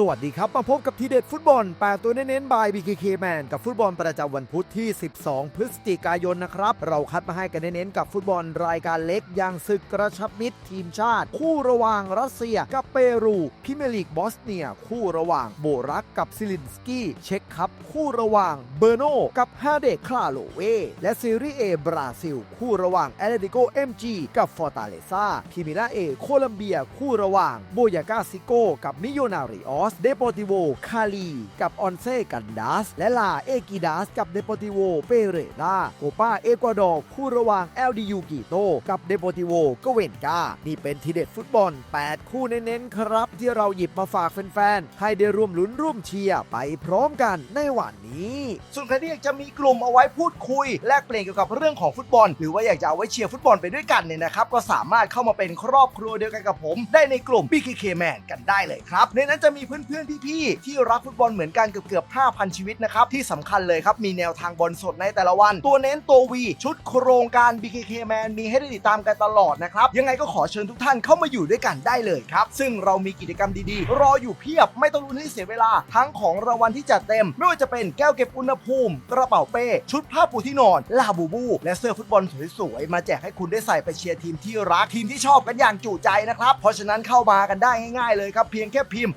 สวัสดีครับ มาพบกับทีเด็ดฟุตบอล 8 ตัวเน้นๆบาย BKK Man กับฟุตบอลประจำวันพุธที่ 12 พฤศจิกายนนะครับ เราคัดมาให้กันเน้นๆกับฟุตบอลรายการเล็กอย่างศึกกระชับมิตรทีมชาติ คู่ระหว่างรัสเซียกับเปรูพิเมร์ลีกบอสเนีย คู่ระหว่างโบรักกับซิลินสกี้เช็คครับ คู่ระหว่างเบอร์โนกับฮาเดคลาโลเว และซีรีเอบราซิล คู่ระหว่างแอตเลติโกเอ็มจีกับฟอร์ตาเลซาพิมิล่าเอโคลัมเบีย คู่ระหว่างโบยากาซิโกกับมิโยนาริออสเดโปติโวคาลีกับออนเซกันดัสและลาเอกิดัสกับเดโปติโวเปเรราโกปาเอกวาดอร์คู่ระหว่าง LDU กิโตกับเดโปติโวกเวนกา นี่เป็นทีเด็ดฟุตบอล 8 คู่เน้นๆครับ ที่เราหยิบมาฝากแฟนๆ ให้ได้ร่วมลุ้นร่วมเชียร์ไปพร้อมกันในวันนี้ ส่วนใครที่อยากจะมีกลุ่มเอาไว้พูดคุย แลกเปลี่ยนเกี่ยวกับเรื่องของฟุตบอล หรือว่าอยากจะเอาไว้เชียร์ฟุตบอลไปด้วยกันเนี่ยนะครับก็สามารถเข้ามาเป็นครอบครัวเดียวกันกับผม ได้ในกลุ่ม BKK Man กันได้เลยครับในนั้นจะมีเพื่อนๆพี่ๆที่รักฟุตบอลเหมือนกันเกือบเกือบ5,000 ชีวิตนะครับที่สำคัญเลยครับมีแนวทางบอลสดในแต่ละวัน ตัวเน้นตัววีชุดโครงการ BKK Man มีให้ได้ติดตามกันตลอดนะครับยังไงก็ขอเชิญทุกท่านเข้ามาอยู่ด้วยกันได้เลยครับ ซึ่งเรามีกิจกรรมดีๆ รออยู่เพียบไม่ต้องลุ้นให้เสียเวลา ทั้งของรางวัลที่จัดเต็ม ไม่ว่าจะเป็นแก้วเก็บอุณหภูมิ กระเป๋าเป้ ชุดผ้าปูที่นอน ลาบูบู และเสื้อฟุตบอลสวยๆ มาแจกให้คุณได้ใส่ไปเชียร์ทีมที่รักทีมที่ชอบกันอย่างจุใจนะครับ เพราะฉะนั้นเข้ามากันได้ง่ายๆเลยครับ เพียงแค่พิมพ์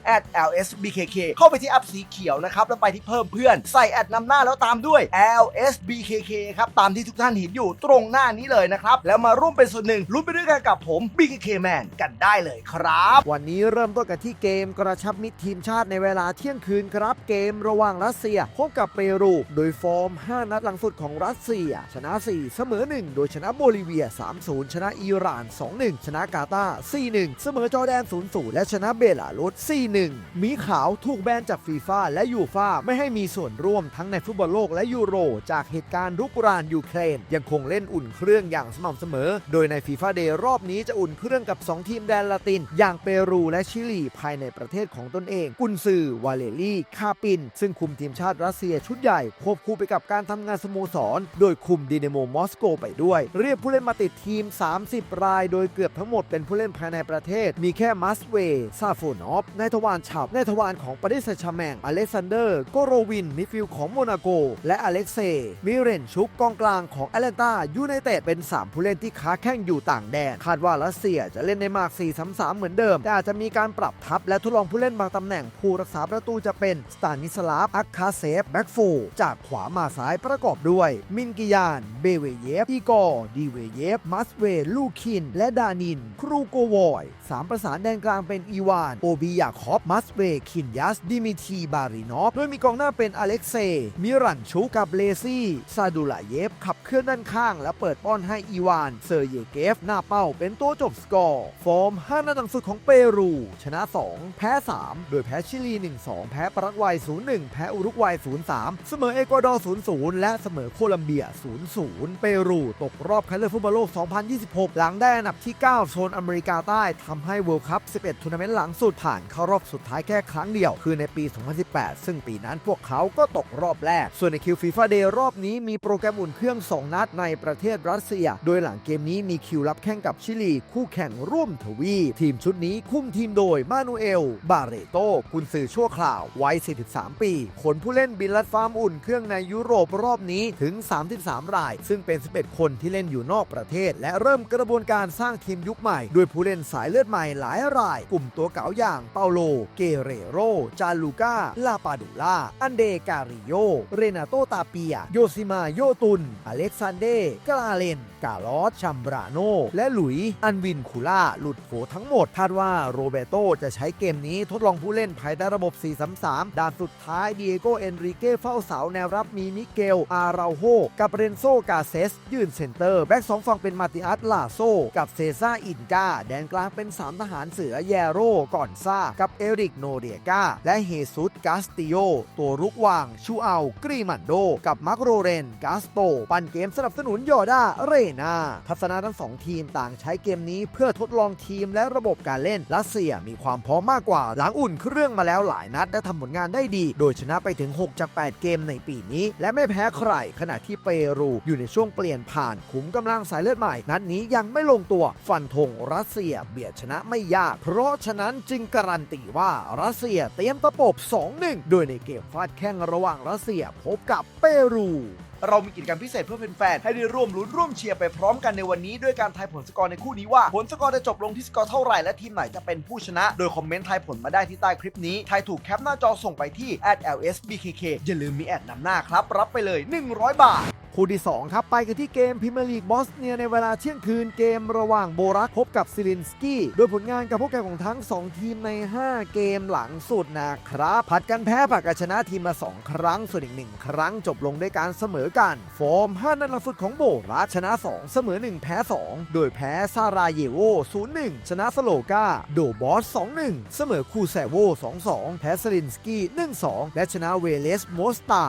@lsbkk เข้าไปที่แอปสีเขียวนะครับ แล้วไปที่เพิ่มเพื่อน ใส่แอดนำหน้าแล้วตามด้วย lsbkk ครับ ตามที่ทุกท่านเห็นอยู่ตรงหน้านี้เลยนะครับ แล้วมาร่วมเป็นส่วนหนึ่งลุ้นไปด้วยกันกับผม BKK Man กันได้เลยครับ วันนี้เริ่มต้นกันที่เกมกระชับมิตรทีมชาติในเวลาเที่ยงคืนครับ เกมระหว่างรัสเซียพบกับเปรู โดยฟอร์ม 5 นัดหลังสุดของรัสเซีย ชนะ 4 เสมอ 1 โดยชนะโบลิเวีย 3-0 ชนะอิหร่าน 2-1 ชนะกาตาร์4-1 เสมอจอร์แดน 0-0 และชนะเบลารุส 4-1มีขาวถูกแบนจากฟีฟ่าและยูฟ่าไม่ให้มีส่วนร่วมทั้งในฟุตบอลโลกและยูโร จากเหตุการณ์รุกรานยูเครน ยังคงเล่นอุ่นเครื่องอย่างสม่ำเสมอ โดยในฟีฟ่าเดย์รอบนี้จะอุ่นเครื่องกับ 2 ทีมแดนละติน อย่างเปรูและชิลี ภายในประเทศของตนเอง กุนซือวาเลลี่คาปิน ซึ่งคุมทีมชาติรัสเซียชุดใหญ่ควบคู่ไปกับการทำงานสโมสร โดยคุมดีนโมมอสโกไปด้วย เรียกผู้เล่นมาติดทีม 30 ราย โดยเกือบทั้งหมดเป็นผู้เล่นภายในประเทศ มีแค่มัสเวซาโฟนอฟนายทวารฉับนทวารของปาริสแซงต์แชแมงอเล็กซานเดอร์โกโรวินมิดฟิลของโมนาโก และอเล็กเซมิเรนชุกกองกลางของแอตแลนตายูไนเต็ดเป็น 3 ผู้เล่นที่ค้าแข้งอยู่ต่างแดน คาดว่ารัสเซียจะเล่นในมาก 4-3-3 เหมือนเดิม แต่อาจจะมีการปรับทัพและทดลองผู้เล่นบางตำแหน่งผู้รักษาประตูจะเป็นสตานิสลาฟอัคคาเซฟแบ็กฟูจากขวามาซ้ายประกอบด้วย มินกิยาน เบเวเยฟอีกอร์ดีเวเยฟมัสเวลูคิน และดานิน ครูโกวอยสามประสานแดนกลางเป็นอีวาน โอบียาคอฟมัสเวคินยัส ดิมิทีบารินอฟ โดยมีกองหน้าเป็นอเล็กเซย์มิรันชุกกับเลซี่ซาดูลาเยฟ ขับเคลื่อนด้านข้าง และเปิดป้อนให้อีวาน เซอร์เยเกฟ หน้าเป้าเป็นตัวจบสกอร์ ฟอร์ม 5นัดหลังสุดของเปรู ชนะ 2 แพ้ 3 โดยแพ้ชิลี 1-2 แพ้ปารากวัย 0-1 แพ้อุรุกวัย 0-3 เสมอเอกวาดอร์ 0-0 และเสมอโคลัมเบีย 0-0 เปรูตกรอบคัดเลือกฟุตบอลโลก 2026 หลังได้อันดับที่ 9 โซนอเมริกาใต้ทำให้เวิลด์คัพ 11 ทัวร์นาเมนต์หลังสุดผ่านเข้ารอบสุดท้ายแค่ครั้งเดียว คือในปี 2018 ซึ่งปีนั้นพวกเขาก็ตกรอบแรก ส่วนในคิวฟีฟ่าเดย์รอบนี้มีโปรแกรมอุ่นเครื่อง 2 นัดในประเทศรัสเซีย โดยหลังเกมนี้มีคิวรับแข่งกับชิลี คู่แข่งร่วมทวี ทีมชุดนี้คุมทีมโดยมานูเอล บาเรโตกุนซือชั่วคราววัย 43 ปีขนผู้เล่นบินลัดฟาร์มอุ่นเครื่องในยุโรปรอบนี้ถึง 33 ราย ซึ่งเป็น 11 คนที่เล่นอยู่นอกประเทศ และเริ่มกระบวนการสร้างทีมยุคใหม่ ด้วยผู้เล่นสายเลือดใหม่หลายราย กลุ่มตัวเก๋าอย่างเปาโล เกเรโร จาลูกาลาปาดูล่า อันเดการิโย เรนาโตตาเปีย โยซิมาโยตุน อเล็กซานเดกลาเลน กาลอสชัมบราโน และหลุย อันวินคูล่า หลุดโผทั้งหมด คาดว่าโรเบโตจะใช้เกมนี้ทดลองผู้เล่นภายใต้ระบบ 4-3-3 ด่านสุดท้ายดีเอโกเอนริเก้เฝ้าเสาแนวรับมีมิเกล อาราโฮ กับเรนโซกาเซส ยืนเซนเตอร์ แบ็กสองฝั่งเป็นมาติอัสลาโซ กับเซซ่าอินกา แดนกลางเป็น 3 ทหารเสือแยโรก่อนซ่า กับเอริกโนเดียกาและเฮซุสกาสติโย ตัวรุกวาง ชูเอากรีมันโด กับมาร์โรเรนกาสโต ปั่นเกมสนับสนุนยอดาเรนาทัศนะทั้งสองทีมต่างใช้เกมนี้เพื่อทดลองทีมและระบบการเล่นรัสเซียมีความพร้อมมากกว่า หลังอุ่นเครื่องมาแล้วหลายนัด และทำผลงานได้ดี โดยชนะไปถึง 6 จาก 8 เกมในปีนี้ และไม่แพ้ใคร ขณะที่เปรูอยู่ในช่วงเปลี่ยนผ่านขุมกำลังสายเลือดใหม่ นัดนี้ยังไม่ลงตัวฟันธงรัสเซียเบียดชนะไม่ยาก เพราะฉะนั้นจึงการันตีว่ารัสเซียเตรียมตะปบ 2-1 โดยในเกมฟาดแข่งระหว่างรัสเซียพบกับเปรู เรามีกิจกรรมพิเศษเพื่อแฟนๆให้ได้ร่วมลุ้นร่วมเชียร์ไปพร้อมกันในวันนี้ ด้วยการทายผลสกอร์ในคู่นี้ว่า ผลสกอร์จะจบลงที่สกอร์เท่าไหร่และทีมไหนจะเป็นผู้ชนะ โดยคอมเมนต์ทายผลมาได้ที่ใต้คลิปนี้ทายถูกแคปหน้าจอส่งไปที่ @lsbkk อย่าลืมมีแอดนำหน้าครับรับไปเลย 100 บาท คู่ที่ 2 ครับ ไปกันที่เกมพรีเมียร์ลีกบอสเนียในเวลาเที่ยงคืนเกมระหว่างโบรักพบกับซิลินสกี้โดยผลงานการพบกันของทั้ง 2 ทีมใน 5 เกมหลังสุดนะครับผัดกันแพ้ผัดกันชนะทีมละ2ครั้ง ส่วนอีก 1 ครั้งจบลงด้วยการเสมอกันฟอร์ม 5 นัดลังสุดของโบรักชนะ 2 เสมอ 1 แพ้ 2 โดยแพ้ซาราเยโว 0-1 ชนะสโลกาโดบอส 2-1 เสมอคูแซโว 2-2 แพ้สลินสกี้ 1-2 และชนะเวเลสโมสตา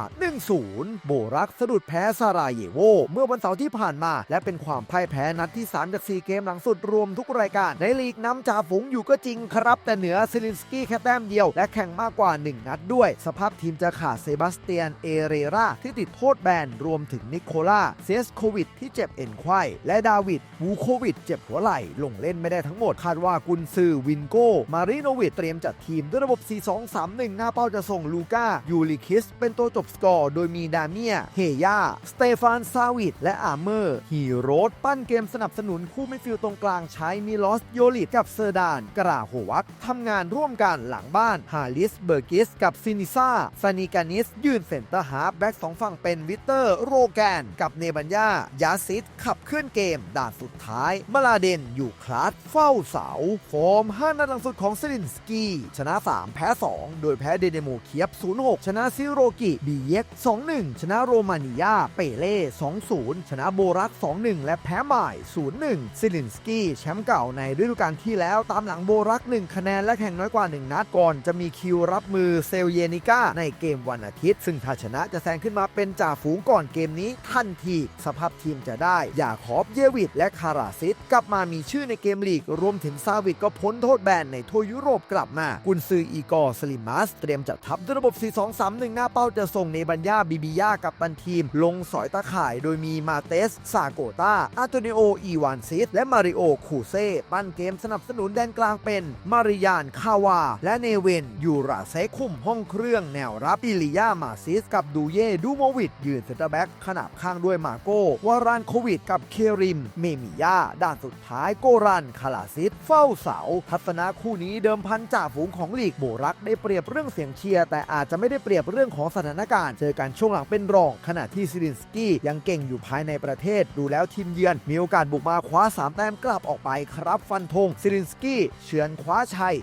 1-0 โบรักสะดุดแพ้ซาราเยโว เมื่อวันเสาร์ที่ผ่านมา และเป็นความพ่ายแพ้นัดที่ 3 จาก 4 เกมหลังสุดรวมทุกรายการ ในลีกน้ำจ่าฝูงอยู่ก็จริงครับ แต่เหนือซิลินสกี้แค่แต้มเดียว และแข่งมากกว่า 1 นัดด้วย สภาพทีมจะขาดเซบาสเตียนเอเรราที่ติดโทษแบนรวมถึงนิโคล่าเซสโควิดที่เจ็บเอ็นไข้และดาวิดวูโควิดเจ็บหัวไหล่ลงเล่นไม่ได้ทั้งหมดคาดว่ากุนซือวินโกมาริโนวิดเตรียมจัดทีมด้วยระบบ 4-2-3-1 หน้าเป้าจะส่งลูก้ายูริคิสเป็นตัวจบสกอร์ โดยมีดาเมียเฮยาสเตตฟานซาวิดและอาร์เมอร์ฮีโรสปั้นเกมสนับสนุนคู่มิฟิลตรงกลางใช้มิลอสโยลิตกับเซอร์ดาน กราโฮวักทำงานร่วมกันหลังบ้านฮาริสเบอร์กิสกับซินิซาซานิกานิส ยืนเซนเตอร์ฮาร์ฟแบ็กสองฝั่งเป็นวิเตอร์ โรแกน กับเนบัญญายาซิดขับเคลื่อนเกม ด่านสุดท้ายมาลาเดนอยู่คลาสเฝ้าเสาฟอร์ม5นัดหลังสุดของซิลินสกี้ ชนะ 3 แพ้ 2 โดยแพ้เดเดโมเคียบ 0-6 ชนะซิโรกิบีเย็ก 2-1 ชนะโรมาเนิยเปเล่ 2-0 ชนะโบรัก 2-1 และแพ้หม่าย 0-1 ซิลินสกี้แชมป์เก่าในฤดูกาลที่แล้วตามหลังโบรัก 1 คะแนนและแข่งน้อยกว่า 1 นัดก่อนจะมีคิวรับมือเซลเยนิก้าในเกมวันอาทิตย์ ซึ่งถ้าชนะจะแซงขึ้นมาเป็นจ่าฝูงก่อนเกมนี้ทันที สภาพทีมจะได้ยาคอบเยวิดและคาราซิสกลับมามีชื่อในเกมลีก รวมถึงซาวิดก็พ้นโทษแบนในทัวร์ยุโรปกลับมากุนซืออีกอร์สลิมัสเตรียมจัดทัพด้วยระบบ 4-2-3-1 หน้าเป้าจะส่งเนบัญญาบิบิยากับตันทีม ลงสอยตาข่ายโดยมีมาเตสซาโกตาอันโตนิโอ อีวานซิส และมาริโอ คูเซ่ปั้นเกมสนับสนุนแดนกลางเป็น มาริยาน คาวา และเนเวนยูราเซคุมห้องเครื่องแนวรับอิลิยา มาซิส กับดูเย่ดูโมวิด ยืนเซนเตอร์แบ็กขนาบข้างด้วยมาโกวารานโควิด กับเคริม เมมิยา ด้านสุดท้ายโกรัน คาลาซิส เฝ้าเสา ทัศนะคู่นี้เดิมพันจ่าฝูงของลีกโบรักได้เปรียบเรื่องเสียงเชียร์แต่อาจจะไม่ได้เปรียบเรื่องของสถานการณ์ เจอกันช่วงหลังเป็นรองขณะที่ซิลินสกี้ยังเก่งอยู่ภายในประเทศ ดูแล้วทีมเยือน มีโอกาสบุกมาคว้า 3 แต้มกลับออกไปครับฟันธงซิลินสกี้เฉือนคว้าชัย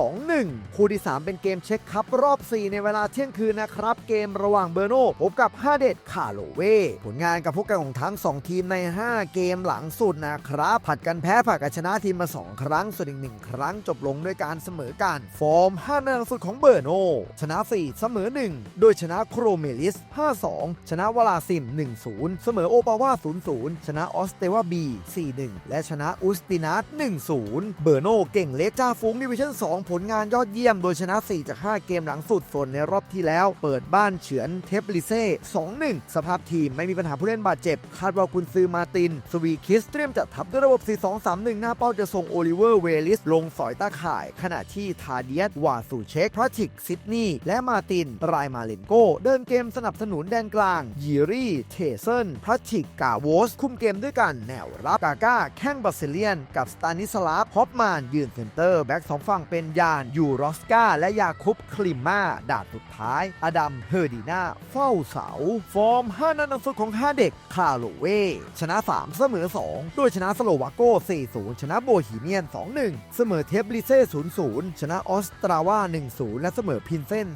2-1 คู่ที่ 3 เป็นเกมเช็คคัพรอบ 4 ในเวลาเที่ยงคืนนะครับ เกมระหว่างเบอร์โนพบกับฮาเดดคาโลเวผลงานกับพวกกันของทั้ง 2 ทีมใน 5 เกมหลังสุดนะครับ ผัดกันแพ้ผัดกันชนะทีมมา 2 ครั้งส่วนอีก1ครั้งจบลงด้วยการเสมอกัน ฟอร์ม5นัดหลังสุดของเบอร์โนชนะ 4 เสมอ 1 โดยชนะโครเมลิส 5-2 ชนะวลาซิม 1-0 เสมอโอปาวา 0-0 ชนะออสเตวาบี 4-1 และชนะอุสตินัส1-0 เบอร์โนเก่งเล็กจ้าฟุ้งดิวิชั่น 2ผลงานยอดเยี่ยมโดยชนะ 4 จาก 5 เกมหลังสุดส่วนในรอบที่แล้ว เปิดบ้านเฉือนเทปลิเซ่ 2-1 สภาพทีมไม่มีปัญหาผู้เล่นบาดเจ็บ คาดว่ากุนซือมาติน สวีคิสเตรียมจัดทัพด้วยระบบ 4-2-3-1 หน้าเป้าจะส่งโอลิเวอร์เวลิส ลงสอยตาข่าย ขณะที่ทาเดียสวาสูเชคพราชิกซิดนีย์และมาตินรายมาเลนโกเดินเกมสนับสนุนแดนกลางยีรี่เทเซนพราชิกกาโวส คุมเกมด้วยกันแนวรับกาก้าแข้งบาซิเลียน กับสตานิสลาฟฮอปมานยืนเซนเตอร์แบ็กสองฝั่งเป็นยานยูรอสกาและยาคุปคลิมมาดาดสุดท้าย อดัมเฮอร์ดีนาเฝ้าเสา ฟอร์ม 5 นัดหลังสุดของ 5 เด็กคาโลเว ชนะ 3 เสมอ 2 โดยชนะสโลวาโก 4-0 ชนะโบฮีเมียน 2-1 เสมอเทปลิเซ่ 0-0 ชนะออสตราวา 1-0 และเสมอพินเซน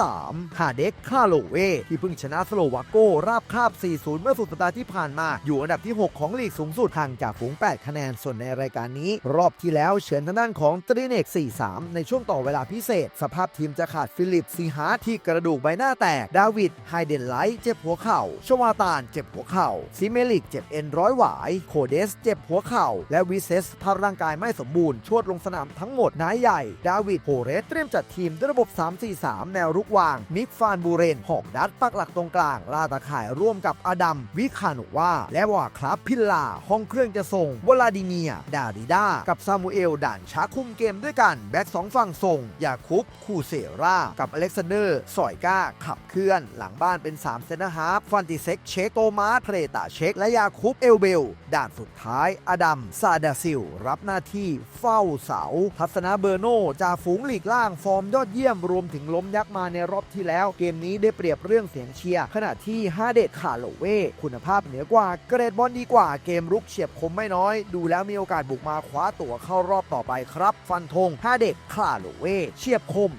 3-3หาเด็กคาโลเว ที่เพิ่งชนะสโลวาโก ราบคาบ 4-0 เมื่อสุดสัปดาห์ที่ผ่านมา อยู่อันดับที่ 6 ของลีกสูงสุดห่างจากฝูง 8 คะแนนส่วนในรายการนี้ รอบที่แล้วเฉือนทางด้านของตรีเนก4-3ในช่วงต่อเวลาพิเศษ สภาพทีมจะขาดฟิลิปซีฮาร์ทที่กระดูกใบหน้าแตก ดาวิดไฮเดนไลท์เจ็บหัวเข่า ชวาตานเจ็บหัวเข่า ซิเมลิกเจ็บเอ็นร้อยหวาย โคเดสเจ็บหัวเข่า และวิเซสภาพร่างกายไม่สมบูรณ์ ชวดลงสนามทั้งหมดนายใหญ่ ดาวิดโฮเรสเตรียมจัดทีมด้วยระบบ 3-4-3 แนวรุกวาง มิกฟานบูเรนหอกดัดปักหลักตรงกลาง ลาตาข่ายร่วมกับอดัม วิคานุว่า และวาคลับพิลลา ห้องเครื่องจะส่งวลาดิเมีย ดาริดา กับซามูเอล ด่านช้าคุมเกมด้วยกัน แบบ็กสองฝั่งส่งยาคุปคูเซรา กับอเล็กซานเดอร์สอยก้า ขับเคลื่อน หลังบ้านเป็น3เซนฮาร์ฟฟันติเซ็กเชคโตมาสเพรตาเชคและยาคุปเอลเบล ด่านสุดท้ายอดัมซาดาซิล รับหน้าที่เฝ้าเสา ทัศนาเบอร์โนจ่าฝูงหลีกล่างฟอร์มยอดเยี่ยมรวมถึงล้มยักษ์มาในรอบที่แล้ว เกมนี้ได้เปรียบเรื่องเสียงเชียร์ขณะที่ฮาเดตคาโลเว คุณภาพเหนือกว่าเกรดบอลดีกว่าเกมรุกเฉียบคมไม่น้อย ดูแล้วมีโอกาสบุกมาคว้าตั๋วเข้ารอบต่อไปครับ ฟันธงฮาเดตคาโลเวเฉียบคม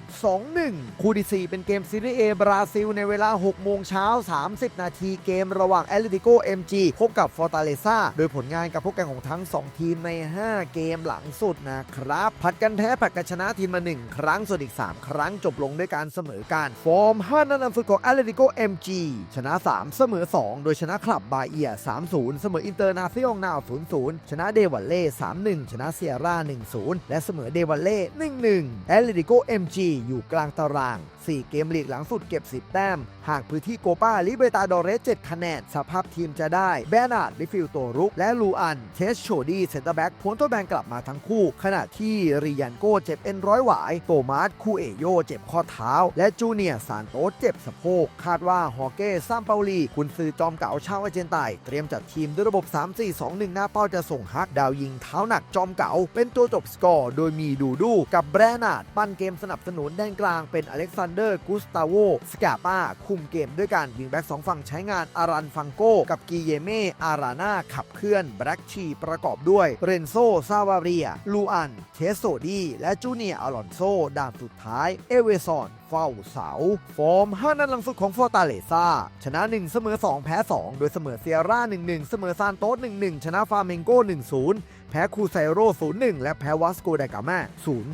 2-1 คู่ที่ 4 เป็นเกมซีรีส์เอบราซิลในเวลา 6 โมงเช้า 30 นาทีเกมระหว่างแอตเลติโก MG พบกับฟอร์ตาเลซาโดยผลงานกับพวกแข่งของทั้ง 2 ทีมใน 5 เกมหลังสุดนะครับ ผัดกันแพ้ผัดกันชนะทีมมา 1 ครั้งส่วนอีก 3 ครั้งจบลงด้วยการเสมอกันฟอร์ม5นัดนำสุดของแอตเลติโก MG ชนะ 3 เสมอ 2 โดยชนะคลับบาเอีย 3-0 เสมออินเตอร์นาซิองนาว0-0 ชนะเดวัลเล่ 3-1 ชนะเซียร่า 1-0 และเสมอเดวัลเล่1-1 แอตเลติโก MG อยู่กลางตาราง 4 เกมลีกหลังสุดเก็บ 10 แต้ม หากพื้นที่โกปาลิเบตาดอเรส 7 คะแนน สภาพทีมจะได้ แบนาร์ดลิฟิลโตรุก และลูอัน เทสโชดีเซนเตอร์แบ็กพ้นตัวแบนกลับมาทั้งคู่ ขณะที่ริยันโกเจ็บเอ็นร้อยหวาย โตมาสคูเอโยเจ็บข้อเท้า และจูเนียร์ซานโตเจ็บสะโพก คาดว่าฮอเก้ซัมเปาลี คุณซือจอมเก่าชาวอาร์เจนไตเตรียมจัดทีมด้วยระบบ 3-4-2-1 หน้าเป้าจะส่งฮักดาวยิงเท้าหนักจอมเก่าเป็นตัวจบสกอร์ โดยมีดูดูกับแบรนาร์ดปั้นเกมสนับสนุนแดนกลางเป็นอเล็กซานเดอร์กุสตาโวสกาปาคุมเกมด้วยการวิงแบ็กสองฝั่งใช้งานอารันฟังโกกับกีเยเมอาราน่าขับเคลื่อนแบล็กชีประกอบด้วยเรนโซซาวาเรียลูอันเทสโซดีและจูเนียอลอนโซด่านสุดท้าย เอเวซอนเฝ้าเสา ฟอร์ม 5 นัดหลังสุดของฟอร์ตาเลซาชนะ 1 เสมอ 2 แพ้ 2 โดยเสมอเซียร่า 1-1 เสมอซานโตส1-1 ชนะฟาเมงโก1-0 แพ้คูไซโร่0-1 และแพ้วัสโกไดกามา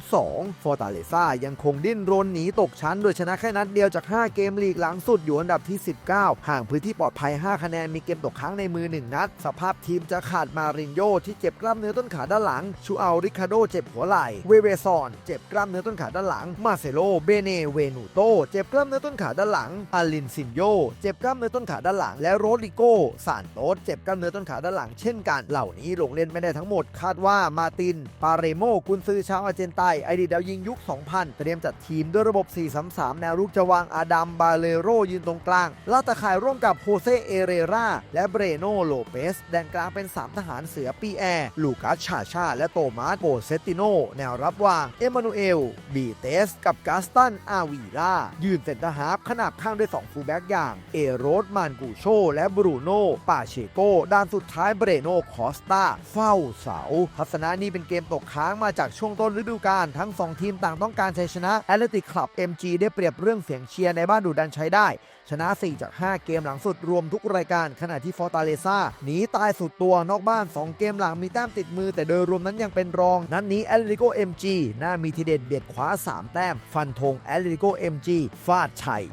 0-2 ฟอร์ตาเลซ่ายังคงดิ้นรนหนีตกชั้น โดยชนะแค่นัดเดียวจาก 5 เกมลีกหลังสุดอยู่อันดับที่ 19 ห่างพื้นที่ปลอดภัย 5 คะแนนมีเกมตกค้างในมือ 1 นัด สภาพทีมจะขาดมารินโยที่เจ็บกล้ามเนื้อต้นขาด้านหลัง ชูอัลริคาโดเจ็บหัวไหล่เวเวซอนเจ็บกล้ามเนื้อต้นขาด้านหลัง มาเซโลเบเนเวนูโตเจ็บกล้ามเนื้อต้นขาด้านหลังอาลินซินโยเจ็บกล้ามเนื้อต้นขาด้านหลัง และโรดริโกซานโตสเจ็บกล้ามเนื้อต้นขาด้านหลังเช่นกันเหล่านี้ลงเล่นไม่ได้ทั้งหมดคาดว่ามาติน ปาเรโมกุนซือชาวอาร์เจนไตน์ไอดีตดาวยิงยุค 2000 เตรียมจัดทีมด้วยระบบ 4-3-3 แนวรุกจะวางอาดัม บาเลโรยืนตรงกลางลาตะข่ายร่วมกับโฮเซ เอเรราและเบรโนโลเปส แดนกลางเป็น 3 ทหารเสือปีแอร์ลูกัสชาชา และโตมาสโปเซติโน แนวรับวาง เอมานูเอล บีเตส กับกาสตัน อาวีรายืนเซนเตอร์ฮาร์ฟขนาบข้างด้วย 2 ฟูลแบ็กอย่าง เอโรสมานกูโช และบรูโนปาเชโก ด้านสุดท้ายเบรโน คอสตาเฝ้าเสาทัศนะนี้เป็นเกมตกค้างมาจากช่วงต้นฤดูกาลทั้ง 2 ทีมต่างต้องการชัยชนะแอตเลติกคลับ MG ได้เปรียบเรื่องเสียงเชียร์ในบ้านดูดันใช้ได้ ชนะ 4 จาก 5 เกมหลังสุดรวมทุกรายการ ขณะที่ฟอร์ตาเลซาหนีตายสุดตัวนอกบ้าน 2 เกมหลังมีแต้มติดมือ แต่โดยรวมนั้นยังเป็นรอง นัดนนี้แอตเลติโก MG น่ามีทีเด็ดเบียดขวา 3 แต้ม ฟันธงแอตเลติโก MG ฟาดชัย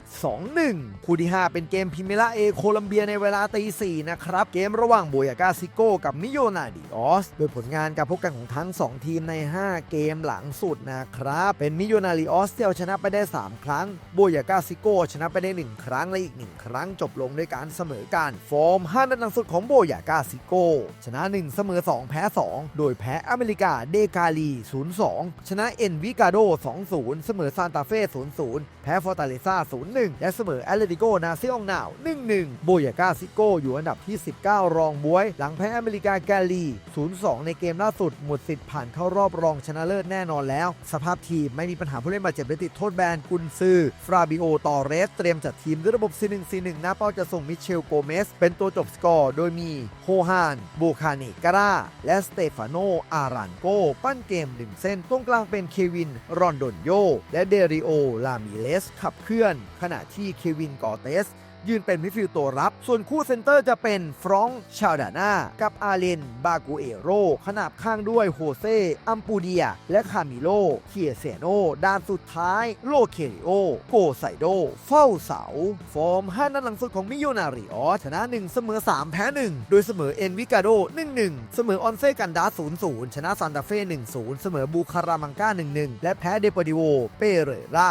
2-1 คู่ที่ 5 เป็นเกมพิเมล่าเอโคลัมเบียในเวลาตี4นะครับเกมระหว่างโบยากาซิโกกับมิโยนาดิออสโดยผลงานการพบกันของทั้ง 2 ทีมใน 5 เกมหลังสุดนะครับ เป็นมิโยนาดิออสเอาชนะไปได้ 3 ครั้งโบยากาซิโกชนะไปได้ 1 ครั้ง และอีก 1 ครั้งจบลงด้วยการเสมอกันฟอร์ม5นัดหลังสุดของโบยากาซิโกชนะ 1 เสมอ 2 แพ้ 2 โดยแพ้อเมริกาเดกาลี 0-2 ชนะเอ็นวิกาโด 2-0 เสมอซานตาเฟ่ 0-0 แพ้ฟอร์ตาเลซา0-1 และเสมอแอตเลติโกนาซิองนาว 1-1 โบยากาซิโกอยู่อันดับที่ 19 รองบวย หลังแพ้อเมริกาแกลี 0-2ในเกมล่าสุด หมดสิทธิ์ผ่านเข้ารอบรองชนะเลิศแน่นอนแล้ว สภาพทีมไม่มีปัญหาผู้เล่นบาดเจ็บและติดโทษแบนกุนซือ ฟราบิโอตอเรส เตรียมจัดทีมด้วยระบบ 4-1-4-1 หน้าเป้าจะส่งมิเชลโกเมส เป็นตัวจบสกอร์ โดยมีโฮฮานบูคาเนการาและสเตฟานโน อารันโก ปั้นเกมหนึ่งเส้นตรงกลางเป็นเควิน รอนโดนโย และเดริโอ ลามิเลส ขับเคลื่อน ขณะที่เควินกอเตส ยืนเป็นมิดฟิลด์ตัวรับ ส่วนคู่เซนเตอร์จะเป็นฟรองก์ชาดาน่า กับอาเลน บากูเอโร ขนาบข้างด้วยโฮเซ อัมปูเดีย และคามิโล เคียเซโน ด้านสุดท้าย โลเคริโอ โกไซโด เฝ้าเสา ฟอร์ม 5 นัดหลังสุดของมิโยนาริออชนะ 1 เสมอ 3 แพ้ 1 โดยเสมอเอ็นวิกาโด 1-1 เสมอออนเซกันดา0-0 ชนะซานตาเฟ่1-0 เสมอบูคารามังกา1-1 และแพ้เดปอดิโว เปเรรา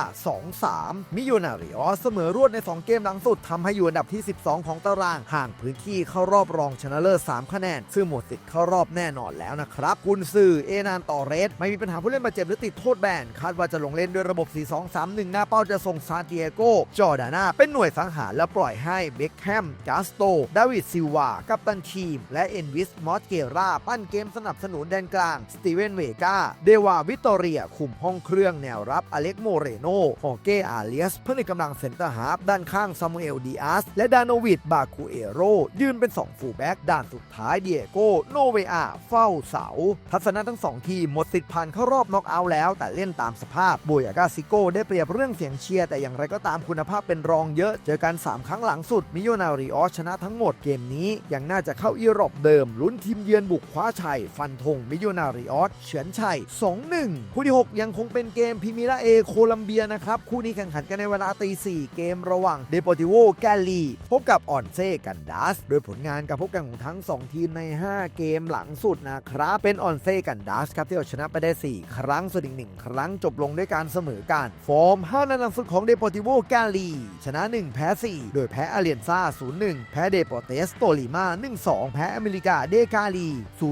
2-3 มิโยนาริออสเสมอรวดใน 2 เกมหลังสุดทำให้อยู่อันดับที่ 12 ของตาราง ห่างพื้นที่เข้ารอบรองชนะเลิศ3คะแนน ซึ่งหมดสิทธิ์เข้ารอบแน่นอนแล้วนะครับกุนซือเอนานตอเรส ไม่มีปัญหาผู้เล่นบาดเจ็บหรือติดโทษแบนคาดว่าจะลงเล่นด้วยระบบ 4-2-3-1 หน้าเป้าจะส่งซานติเอโกจอร์ดาน่าเป็นหน่วยสังหารและปล่อยให้เบคแฮมกาสโตดาวิดซิลวากัปตันทีม และเอ็นวิสมอสเกราปั้นเกมสนับสนุนแดนกลางสตีเวนเวกาเดวาวิตอเรียคุมห้องเครื่องแนวรับอเล็กโมเรโนฮอเกอาเลียสเพื่อในกำลังเซนเตอร์ฮาร์ฟด้านข้างซามูเอลดีอาสและดานโนวิดบาคูเอโรยืนเป็น 2 ฟูลแบ็กด้านสุดท้ายเดียโกโนเวอาเฝ้าเสา ทัศนะทั้ง2ทีมหมดสิทธิ์ผ่านเข้ารอบน็อกเอาท์แล้ว แต่เล่นตามสภาพโบยากาซิโกได้เปรียบเรื่องเสียงเชียร์ แต่อย่างไรก็ตามคุณภาพเป็นรองเยอะ เจอกัน 3 ครั้งหลังสุดมิโยนาริออชนะทั้งหมดเกมนี้ยังน่าจะเข้าอีรอบเดิมลุ้นทีมเยือนบุกคว้าชัย ฟันธงมิโยนาริออสเฉือนชัย 2-1 คู่ที่ 6 ยังคงเป็นเกมพิมิราเอโคลัมเบียนะครับคู่นี้แข่งขันกันในเวลาตี4 เกมระหว่างเดโปติโวแกลีพบกับออนเซกันดัส โดยผลงานการพบกันของทั้ง 2 ทีมใน 5 เกมหลังสุดนะครับ เป็นออนเซกันดัสครับที่เอาชนะไปได้ 4 ครั้งส่วนอีกหนึ่งครั้งจบลงด้วยการเสมอกัน ฟอร์ม 5นัดหลังสุดของเดโปติโวแกลีชนะ 1 แพ้ 4 โดยแพ้อาเลียนซา0-1 แพ้เดโปเตสโตลิมา1-2 แพ้อเมริกาเดกาลี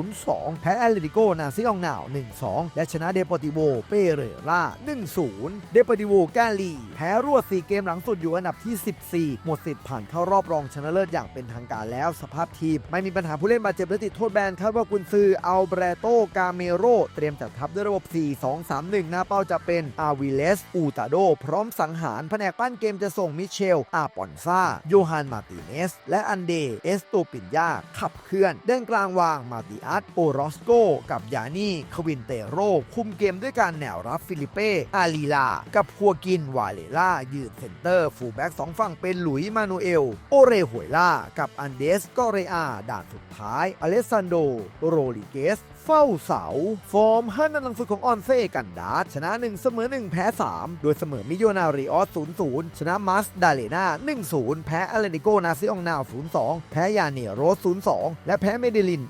0-2 แพ้แอตเลติโกนาซิองนาว1-2 และชนะเดโปติโวเปเรรา1-0 เดโปติโวแกลีแพ้รวด4เกมมหลังสุดอยู่อันดับที่ 14 หมดสิทธิ์ผ่านเข้ารอบรองชนะเลิศอย่างเป็นทางการแล้ว สภาพทีม ไม่มีปัญหาผู้เล่นบาดเจ็บและติดโทษแบนคาดว่ากุนซืออัลเบรโตกาเมโรเตรียมจัดทัพด้วยระบบ 4-2-3-1 หน้าเป้าจะเป็นอาวิเลสอูตาโด พร้อมสังหารแผนกปั้นเกมจะส่งมิเชล อาปอนซาโยฮานมาติเนส และอันเดเอสโตปินยาขับเคลื่อน เด้านกลางวางมาติอัสโอรอสโก กับยานี่ควินเตโรคุมเกมด้วยการแนวรับฟิลิเป้อาลีลา กับพัวกินวาเลล่ายืนเซนเตอร์ฟูลแบ็กสองฝั่งเป็นหลุยมานูเอล โอเรหวยล่า กับอันเดสกอเรอาด่านสุดท้ายอเลสซานโด โรลิเกส เฝ้าเสา ฟอร์ม5นัดหลังสุดของออนเซ่กันดาร์ชนะ 1 เสมอ 1 แพ้ 3 โดยเสมอมิโยนาริออส 0-0 ชนะมัสดาเลนา1-0 แพ้อเลนิโกนาซิองนาว 0-2 แพ้ยาเนโรส 0-2 และแพ้เมเดลิน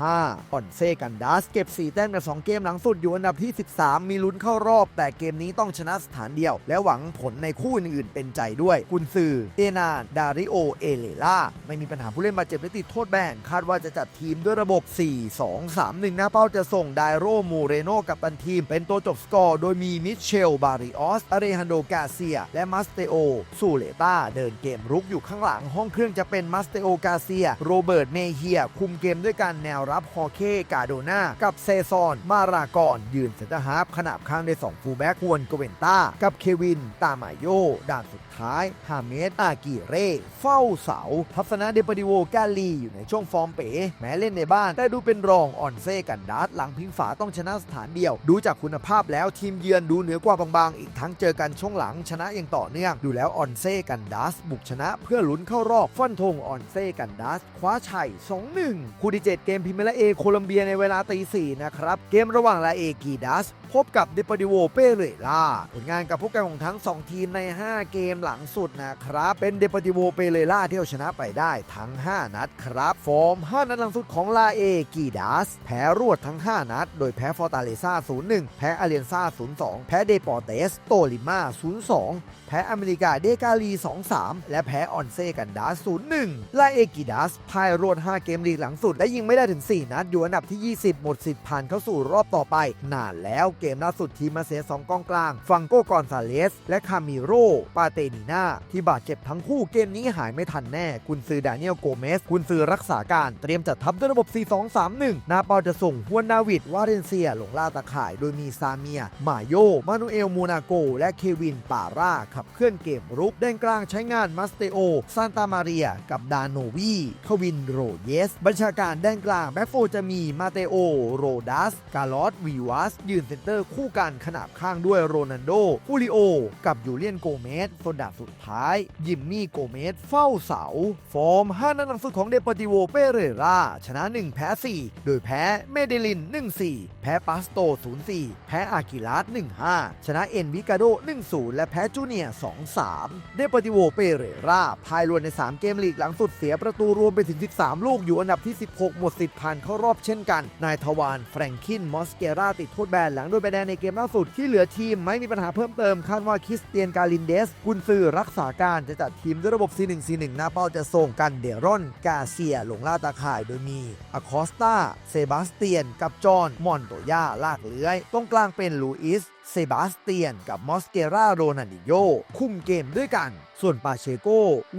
1-5 ออนเซ่กันดาร์เก็บ 4 แต้มจาก2เกมหลังสุดอยู่อันดับที่ 13 มีลุ้นเข้ารอบ แต่เกมนี้ต้องชนะสถานเดียว และหวังผลในคู่อื่นๆเป็นใจด้วย กุนซือเอนาดาริโอเอเลล่าไม่มีปัญหาผู้เล่นบาดเจ็บและติดโทษแบนคาดว่าจะจัดทีมด้วยระบบ 4-2-3-1น้าเป้าจะส่งไดโรมูเรโนกับตันทีม เป็นตัวจบสกอร์ โดยมีมิเชล บาริออสอเรฮันโดกาเซีย และมัสเตโอซูเลตาเดินเกมรุกอยู่ข้างหลัง ห้องเครื่องจะเป็นมัสเตโอกาเซีย โรเบิร์ตเมเฮีย คุมเกมด้วยการแนวรับฮอเคกาโดนากับเซซอน มารากอน ยืนเซนเตอร์ฮาร์ฟขนาบข้างด้วย2ฟูลแบ็กฮวนโกเวนต้ากับเควิน ตามาโยด่านสุด ท้ายฮาเมสอากิเร่เฝ้าเสา ทัศนะเดปดิโวกาลีอยู่ในช่วงฟอร์มเป๋แม้เล่นในบ้าน แต่ดูเป็นรองอ่อนเซกันดัสหลังพิงฝาต้องชนะสถานเดียว ดูจากคุณภาพแล้วทีมเยือนดูเหนือกว่าบางๆ อีกทั้งเจอกันช่วงหลังชนะอย่างต่อเนื่อง ดูแล้วออนเซกันดัสบุกชนะเพื่อลุ้นเข้ารอบฟันธงออนเซกันดัสคว้าชัย 2-1 คู่ที่ 7 เกมพรีเมียร์เอโคลัมเบียในเวลาตีสี่นะครับเกมระหว่างลาเอกีดัสพบกับเดปดิโวเปเรล่าผลงานกับพวกกันของทั้ง 2 ทีมใน 5 เกมหลังสุดนะครับ เป็นเดปติโวเปเรล่าที่เอาชนะไปได้ทั้ง 5 นัดครับ ฟอร์ม 5 นัดหลังสุดของลาเอกีดัสแพ้รวดทั้ง 5 นัด โดยแพ้ฟอร์ตาเลซ่า 0-1 แพ้อาเลียนซ่า 0-2 แพ้เดปอร์เตส โตลิมา 0-2 พ้อเมริกาเดกาลี 2-3 และแพ้ออนเซกันดาส0-1ลเอกิดัสพ่ายรวด 5 เกมลีกหลังสุด และยิงไม่ได้ถึง 4 นัด อยู่อันดับที่ 20 หมดสิทธิ์ผ่านเข้าสู่รอบต่อไป นานแล้วเกมล่าสุดทีมมาเสีย 2กองกลาง ฟังโกกอนซาเลส และคามิโร ปาเตนีนาที่บาดเจ็บทั้งคู่เกมนี้หายไม่ทันแน่ กุนซือดานิเอลโกเมส กุนซือรักษาการ เตรียมจัดทัพด้วยระบบ 4-2-3-1 นาเปาจะส่งฮวนดาวิดวาเรนเซียลงล่าตาข่าย โดยมีซาเมีย มาโย มานูเอล มูนาโก และเควิน ปาร่าขับเคลื่อนเกมรุก ด้านกลางใช้งานมัสเตโอซานตามาเรีย กับดานโนวีควินโรเยส บัญชาการด้านกลางแบ็คโฟจะมีมาเตโอ โรดัส กาลอสวีวัส ยืนเซนเตอร์คู่กันขนาบข้างด้วยโรนันโดฟูริโอ กับยูเลียนโกเมสโซนดาบสุดท้าย ยิมมี่โกเมสเฝ้าเสา ฟอร์ม 5 นัดหลังสุดของเดปติโวเปเรราชนะ 1 แพ้ 4 โดยแพ้เมเดลิน 1-4 แพ้ปาสโต 0-4 แพ้อากิรัส1-5 ชนะเอ็นวิกาโด 1-0 และแพ้จูเนีย2-3เดปติโวเปเรราพายรวนใน 3 เกมลีกหลังสุดเสียประตูรวมไปถึง 13 ลูกอยู่อันดับที่ 16 หมดสิทธิ์ผ่านเข้ารอบเช่นกัน นายทวารแฟรงคิน มอสเกราติดโทษแบนหลังโดนใบแดงในเกมล่าสุดที่เหลือทีมไม่มีปัญหาเพิ่มเติมคาดว่าคริสเตียนกาลินเดส กุนซือรักษาการจะจัดทีมด้วยระบบ 4-1-4-1 หน้าเป้าจะส่งกันเดรอน กาเซีย หลงล่าตาข่ายโดยมีอคอสตาเซบาสเตียน กับจอห์นมอนโตย่าลากเลื้อย ตรงกลางเป็นลูอิส เซบาสเตียนกับมอสเกราโรนันดิโยคุมเกมด้วยกันส่วนปาเชโก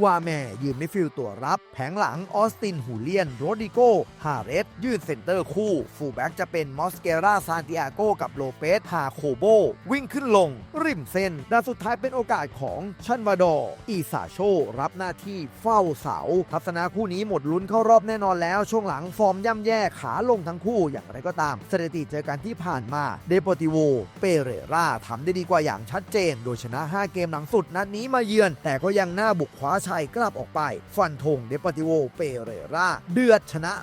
วาแม่ยืนไม่ฟิลตัวรับ แผงหลังออสตินหูเลียน โรดิโกฮาเรสยืนเซนเตอร์คู่ ฟูแบ็กจะเป็นมอสเกราซานติอาโกกับโลเปสฮาโคโบ วิ่งขึ้นลง ริมเส้นด้านสุดท้ายเป็นโอกาสของชันวาดออีซาโช รับหน้าที่เฝ้าเสา ทัศนะคู่นี้หมดลุ้นเข้ารอบแน่นอนแล้ว ช่วงหลังฟอร์มย่ำแย่ขาลงทั้งคู่อย่างไรก็ตามสถิติเจอกันที่ผ่านมาเดโปติโวเปเรราทำได้ดีกว่าอย่างชัดเจน โดยชนะ 5 เกมหลังสุดนัดนี้มาเยือนแต่ก็ยังหน้าบุกคว้าชัยกลับออกไป ฟันธงเดปติโวเปเรรา เดือดชนะ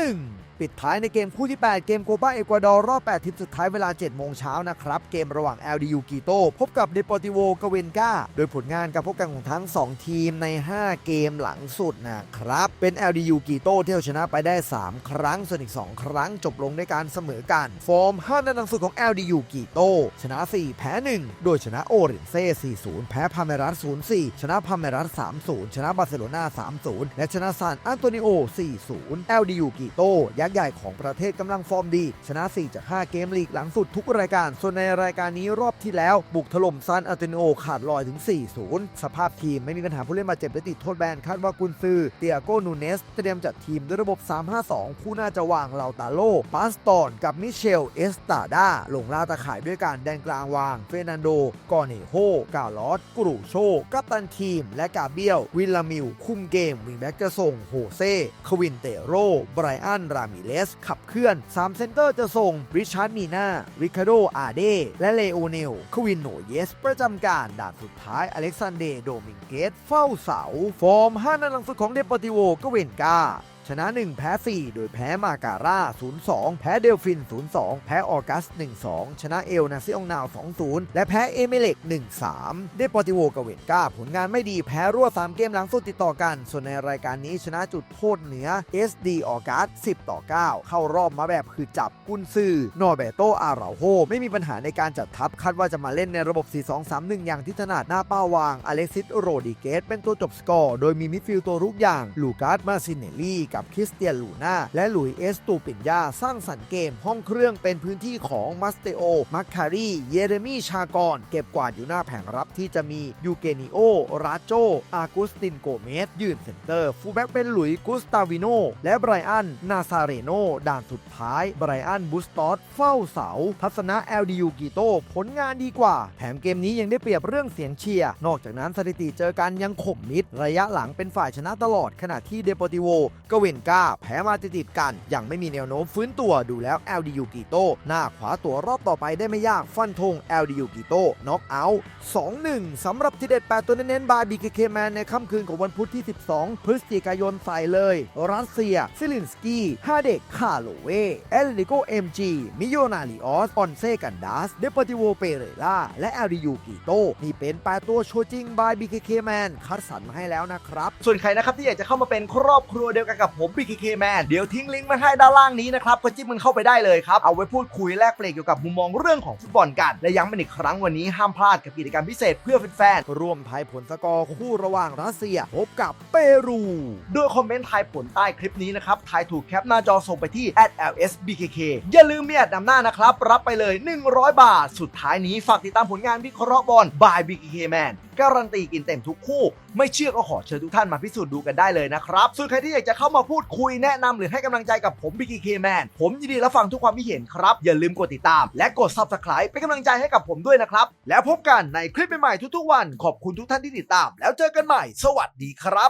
2-1ปิดท้ายในเกมคู่ที่ 8 เกมโคปาเอกวาดอร์รอบ 8 ทีมสุดท้ายเวลา 7 โมงเช้านะครับ เกมระหว่าง LDU กีโตพบกับเดป o ติโวกเวนกาโดยผลงานการพบกันของทั้ง 2 ทีมใน 5 เกมหลังสุดนะครับ เป็น LDU กีโตที่เอาชนะไปได้ 3 ครั้งส่วนอีก 2 ครั้งจบลงด้วยการเสมอกันฟอร์ม5นัดหลังสุดของ LDU กีโตชนะ 4 แพ้ 1 โดยชนะโอเรนเซ่ 4-0 แพ้พาเมรัส 0-4 ชนะพาเมรัส 3-0 ชนะบาร์เซโลนา 3-0 และชนะซานอันโตนิโอ 4-0 LDU กีโตยักษ์ใหญ่ของประเทศกำลังฟอร์มดี ชนะ 4 จาก 5 เกมลีกหลังสุดทุกรายการ ส่วนในรายการนี้รอบที่แล้ว บุกถล่มซานอันโตนิโอขาดลอยถึง 4-0 สภาพทีมไม่มีปัญหาผู้เล่นบาดเจ็บและติดโทษแบนคาดว่ากุนซือเตียโกนูเนสเตรียมจัดทีมด้วยระบบ 3-5-2ผู้น่าจะวางเลาตาโลปาสตอนกับมิเชลเอสตาดาลงล่าตาข่ายด้วยการแดนกลางวางเฟรนันโดกอเนโฮกาลอสกรูโชกัปตันทีม และกาเบียลวิลลามิว คุมเกมวิงแบ็กจะส่งโฮเซ่ควินเตโรไบรอันรามมิเลส ขับเคลื่อน 3 เซนเตอร์จะส่งริชาร์ดมีนาริคาโดอาเด และเลโอเนลควินโนเยส ประจำการด่านสุดท้ายอเล็กซานเดโดมิงเกส เฝ้าเสา ฟอร์ม 5นัดหลังสุดของเดป o ติโวก็เวนกา ชนะ 1 แพ้ 4 โดยแพ้มาการ่า 0-2 แพ้เดลฟิน 0-2 แพ้ออกัส 1-2 ชนะเอลนาซิองนาว 2-0 และแพ้เอเมเล็ก 1-3เดปอติโวกาเวนกาผลงานไม่ดีแพ้รวด 3 เกมหลังสุดติดต่อกัน ส่วนในรายการนี้ชนะจุดโทษเหนือ SD ออกัส 10 ต่อ 9 เข้ารอบมาแบบคือจับกุนซือนอเบโตอาราโฮไม่มีปัญหาในการจัดทัพคาดว่าจะมาเล่นในระบบ 4-2-3-1 อย่างที่ถนัดหน้าเป้าวางอเล็กซิสโรดิเกสเป็นตัวจบสกอร์ โดยมีมิดฟิลด์ตัวรุกอย่างลูกัสมาซินเนลลี่กับคริสเตียนลูน่าและหลุยเอสตูปินยาสร้างสรรค์เกมห้องเครื่องเป็นพื้นที่ของมัสเตโอมัคคารีเยเรมีชากร เก็บกวาดอยู่หน้าแผงรับที่จะมียูเกนิโอราโจ อากุสตินโกเมส ยืนเซนเตอร์ ฟูลแบ็กเป็นหลุยกุสตาวิโน และไบรอัน นาซาเรโน ด่านสุดท้าย ไบรอัน บุสตอสเฝ้าเสา ทัศนะ LDU กีโต ผลงานดีกว่า แถมเกมนี้ยังได้เปรียบเรื่องเสียงเชียร์ นอกจากนั้นสถิติเจอกันยังข่มมิด ระยะหลังเป็นฝ่ายชนะตลอด ขณะที่เดโปติโวก็เววนกาแพ้มาติดๆกัน ยังไม่มีแนวโน้มฟื้นตัวดูแล้ว LDU กีโตหน้าขวาตัวรอบต่อไปได้ไม่ยากฟันธง LDU กีโตน็อกเอาท์2-1สำหรับทีเด็ด8ตัวเน้นๆบาย BKK Man ในค่ำคืนของวันพุธที่ 12 พฤศจิกายนใส่เลย รัสเซีย ซิลินสกี้ฮาเด็กคาโลเวเอลลิโกเอ็มจีมิโยนาลิออสออนเซกันดัสเดปติโวเปเรล่าและ LDU กีโตนี่เป็น8ตัวโชว์จริงบาย BKK Man คัดสรรมาให้แล้วนะครับ ส่วนใครนะครับที่อยากจะเข้ามาเป็นครอบครัวเดียวกันกับผม BKK Man เดี๋ยวทิ้งลิงก์มาให้ด้านล่างนี้นะครับก็จิ้มมันเข้าไปได้เลยครับ เอาไว้พูดคุยแลกเปลี่ยนเกี่ยวกับมุมมองเรื่องของฟุตบอลกัน และย้ำเป็นอีกครั้งวันนี้ห้ามพลาดกับกิจกรรมพิเศษเพื่อแฟนๆร่วมทายผลสกอร์คู่ระหว่างรัสเซียพบกับเปรูๆโดยคอมเมนต์ทายผลใต้คลิปนี้นะครับทายถูกแคปหน้าจอส่งไปที่ @lsbkk อย่าลืมเมีแอดนำหน้านะครับรับไปเลย 100 บาท สุดท้ายนี้ฝากติดตามผลงานวิเคราะห์บอล by BKK Man การันตีกินเต็มทุกคู่ ไม่เชื่อก็ขอเชิญทุกท่านมาพิสูจน์ดูกันได้เลยนะครับส่วนใครที่อยากจะเข้ามาพูดคุยแนะนำหรือให้กำลังใจกับผม BKK Man ผมยินดีรับฟังทุกความคิดเห็นครับ อย่าลืมกดติดตาม และกด Subscribe เป็นกำลังใจให้กับผมด้วยนะครับ แล้วพบกันในคลิปใหม่ๆทุกๆวัน ขอบคุณทุกท่านที่ติดตาม แล้วเจอกันใหม่ สวัสดีครับ